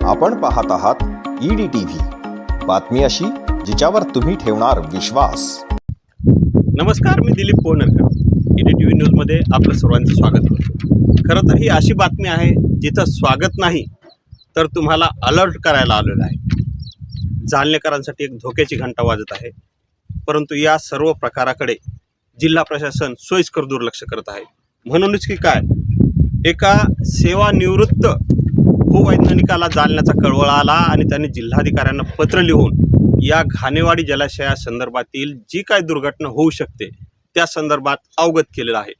आपण पाहत आहात ईडी टीव्ही बातमी अशी जिच्यावर तुम्ही ठेवणार विश्वास. नमस्कार मी Dilip Pohnerkar D T V न्यूजमध्ये आपलं सर्वांचं स्वागत करतो. खरं तर ही अशी बातमी आहे जिथं स्वागत नाही तर तुम्हाला अलर्ट करायला आलेलं आहे. जालनेकरांसाठी एक धोक्याची घंटा वाजत आहे. परंतु या सर्व प्रकाराकडे जिल्हा प्रशासन सोयीस्कर दुर्लक्ष करत आहे. म्हणूनच की काय? एका सेवानिवृत्त भूवैज्ञानिकाला जालण्याचा कळवळ आला आणि त्यांनी जिल्हाधिकाऱ्यांना पत्र लिहून या घाणेवाडी जलाशयासंदर्भातील जी काय दुर्घटना होऊ शकते त्या संदर्भात अवगत केलेलं आहे.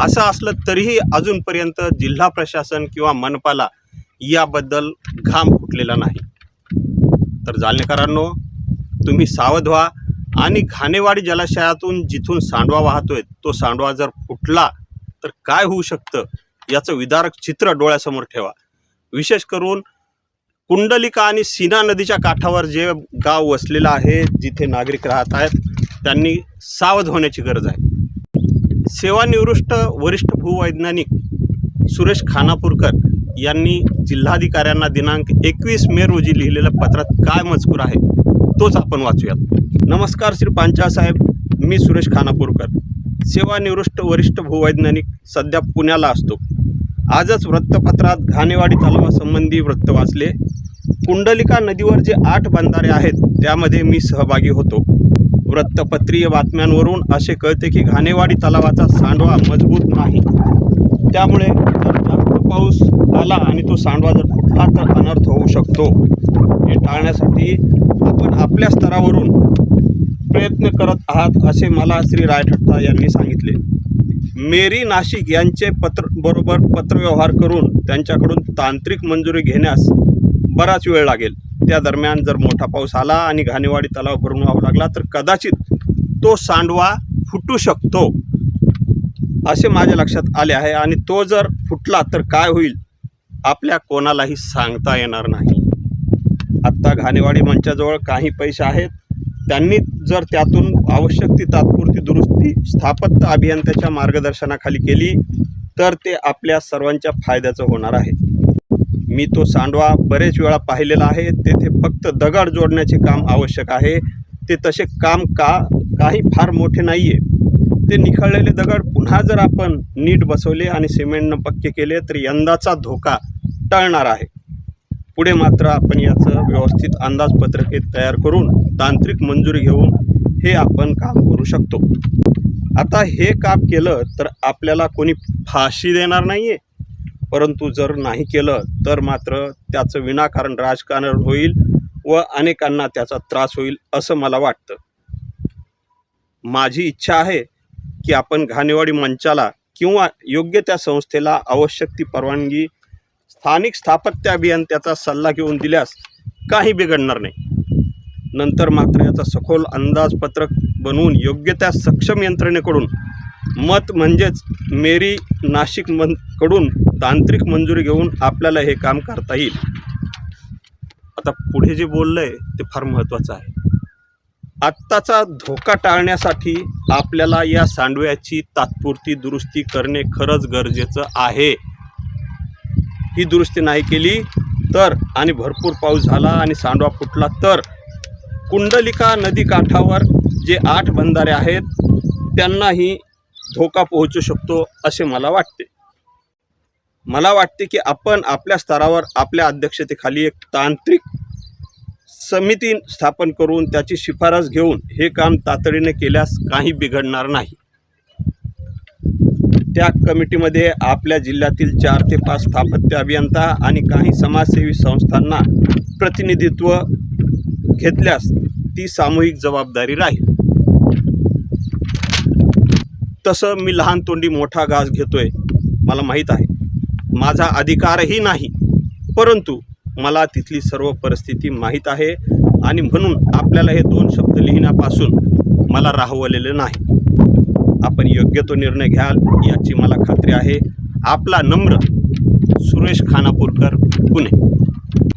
असं असलं तरीही अजूनपर्यंत जिल्हा प्रशासन किंवा मनपाला याबद्दल घाम फुटलेला नाही. तर जालनेकरांनो तुम्ही सावध व्हा आणि घाणेवाडी जलाशयातून जिथून सांडवा वाहतोय तो सांडवा जर फुटला तर काय होऊ शकतं याचं विदारक चित्र डोळ्यासमोर ठेवा. विशेष करून कुंडलिका आणि सीना नदीच्या काठावर जे गाव वसलेलं आहे जिथे नागरिक राहत आहेत त्यांनी सावध होण्याची गरज आहे. सेवानिवृत्त वरिष्ठ भूवैज्ञानिक सुरेश खानापूरकर यांनी जिल्हाधिकाऱ्यांना दिनांक एकवीस मे रोजी लिहिलेल्या पत्रात काय मजकूर आहे तोच आपण वाचूयात. नमस्कार श्री पांचासाहेब मी सुरेश खानापूरकर. सेवानिवृत्त वरिष्ठ भूवैज्ञानिक सध्या पुण्याला असतो. आजच वृत्तपत्रात घाणेवाडी तलावासंबंधी वृत्त वाचले. कुंडलिका नदीवर जे आठ बंधारे आहेत त्यामध्ये मी सहभागी होतो. वृत्तपत्रीय बातम्यांवरून असे कळते की घाणेवाडी तलावाचा सांडवा मजबूत नाही. त्यामुळे जर जास्त पाऊस आला आणि तो सांडवा जर फुटला तर अनर्थ होऊ शकतो. हे टाळण्यासाठी आपण आपल्या स्तरावरून प्रयत्न करत आहात असे मला श्री रायठट्टा यांनी सांगितले. मेरी नाशिक यांचे पत्र बरोबर पत्रव्यवहार करून त्यांच्याकडून तांत्रिक मंजुरी घेण्यास बराच वेळ लागेल. त्या दरम्यान जर मोठा पाऊस आला आणि घाणेवाडी तलाव भरून व्हावा लागला तर कदाचित तो सांडवा फुटू शकतो असे माझ्या लक्षात आले आहे आणि तो जर फुटला तर काय होईल? आपल्या कोणालाही सांगता येणार नाही. आत्ता घाणेवाडी मंचाजवळ काही पैसे आहेत. त्यांनी जर त्यातून आवश्यक ती तात्पुरती दुरुस्ती स्थापत्य अभियंत्याच्या मार्गदर्शनाखाली केली तर ते आपल्या सर्वांच्या फायद्याचं होणार आहे. मी तो सांडवा बरेच वेळा पाहिलेला आहे. तेथे फक्त दगड जोडण्याचे काम आवश्यक आहे. ते तसे काम का काही फार मोठे नाही आहे ते निखळलेले दगड पुन्हा जर आपण नीट बसवले आणि सिमेंटनं पक्के केले तर यंदाचा धोका टळणार आहे. पुढे मात्र आपण याचं व्यवस्थित अंदाजपत्रके तयार करून तांत्रिक मंजुरी घेऊन हे आपण काम करू शकतो. आता हे काम केलं तर आपल्याला कोणी फाशी देणार नाही आहे परंतु जर नाही केलं तर मात्र त्याचं विनाकारण राजकारण होईल व अनेकांना त्याचा त्रास होईल असं मला वाटतं. माझी इच्छा आहे की आपण घाणेवाडी मंचाला किंवा योग्य त्या संस्थेला आवश्यक ती परवानगी स्थानिक स्थापत्य अभियंत्याचा सल्ला घेऊन दिल्यास काही बिघडणार नाही. नंतर मात्र याचा सखोल अंदाजपत्रक बनवून योग्य त्या सक्षम यंत्रणेकडून मत म्हणजेच मेरी नाशिक मनकडून तांत्रिक मंजुरी घेऊन आपल्याला हे काम करता येईल. आता पुढे जे बोललं आहे ते फार महत्त्वाचं आहे. आत्ताचा धोका टाळण्यासाठी आपल्याला या सांडव्याची तात्पुरती दुरुस्ती करणे खरंच गरजेचं आहे. ही दुरुस्ती नाही केली तर आणि भरपूर पाऊस झाला आणि सांडवा फुटला तर कुंडलिका नदी काठावर जे आठ बंधारे आहेत त्यांनाही धोका पोहोचू शकतो असे मला वाटते. मला वाटते की आपण आपल्या स्तरावर आपल्या अध्यक्षतेखाली एक तांत्रिक समिती स्थापन करून त्याची शिफारस घेऊन हे काम तातडीने केल्यास काही बिघडणार नाही. त्या कमिटीमध्ये आपल्या जिल्ह्यातील चार ते पाच स्थापत्य अभियंता आणि काही समाजसेवी संस्थांना प्रतिनिधित्व घेतल्यास ती सामूहिक जबाबदारी राहील. तसं मी लहान तोंडी मोठा घास घेतोय मला माहीत आहे. माझा अधिकारही नाही परंतु मला तिथली सर्व परिस्थिती माहीत आहे आणि म्हणून आपल्याला हे दोन शब्द लिहिण्यापासून मला राहवलेलं नाही. आपण योग्य तो निर्णय घ्याल याची मला खात्री आहे. आपला नम्र सुरेश खानापूरकर पुणे.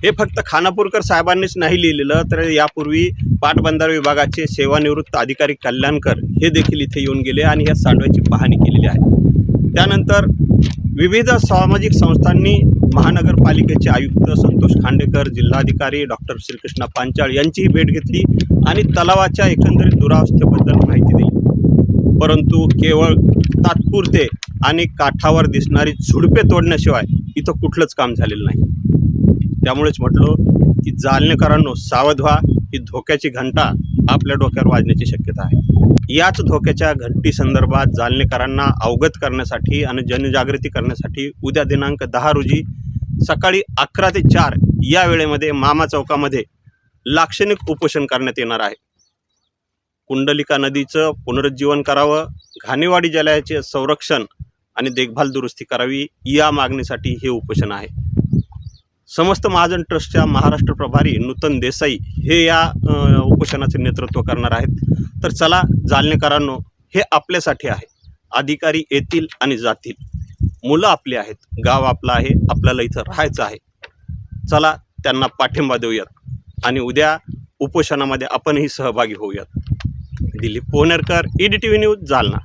हे फक्त खानापूरकर साहेबांनीच नाही लिहिलेलं तर यापूर्वी पाटबंधारे विभागाचे सेवानिवृत्त अधिकारी कल्याणकर हे देखील इथे येऊन गेले आणि या सांडव्याची पाहणी केलेली आहे. त्यानंतर विविध सामाजिक संस्थांनी महानगरपालिकेचे आयुक्त संतोष खांडेकर जिल्हाधिकारी डॉक्टर श्रीकृष्णा पांचाळ यांचीही भेट घेतली आणि तलावाच्या एकंदरीत दुरावस्थेबद्दल माहिती दिली. परंतु केवळ तात्पुरते आणि काठावर दिसणारी झुडपे तोडण्याशिवाय इथं कुठलंच काम झालेलं नाही. त्यामुळेच म्हटलो की जालनेकरांनो सावध व्हा. ही धोक्याची घंटा आपल्या डोक्यावर वाजण्याची शक्यता आहे. याच धोक्याच्या घंटी संदर्भात जालनेकरांना अवगत करण्यासाठी आणि जनजागृती करण्यासाठी उद्या दिनांक दहा रोजी सकाळी अकरा ते चार या वेळेमध्ये मामा चौकामध्ये लाक्षणिक उपोषण करण्यात येणार आहे. कुंडलिका नदीचं पुनरुज्जीवन करावं घाणेवाडी जलायाचे संरक्षण आणि देखभाल दुरुस्ती करावी या मागणीसाठी हे उपोषण आहे. समस्त महाजन ट्रस्टच्या महाराष्ट्र प्रभारी नूतन देसाई हे या उपोषणाचे नेतृत्व करणार आहेत. तर चला जालनेकरांनो हे आपल्यासाठी आहे. अधिकारी येतील आणि जातील. मुलं आपली आहेत गाव आपलं आहे आपल्याला इथं राहायचं आहे. चला त्यांना पाठिंबा देऊयात आणि उद्या उपोषणामध्ये आपणही सहभागी होऊयात. Dilip Pohnerkar E D T V news Jalna.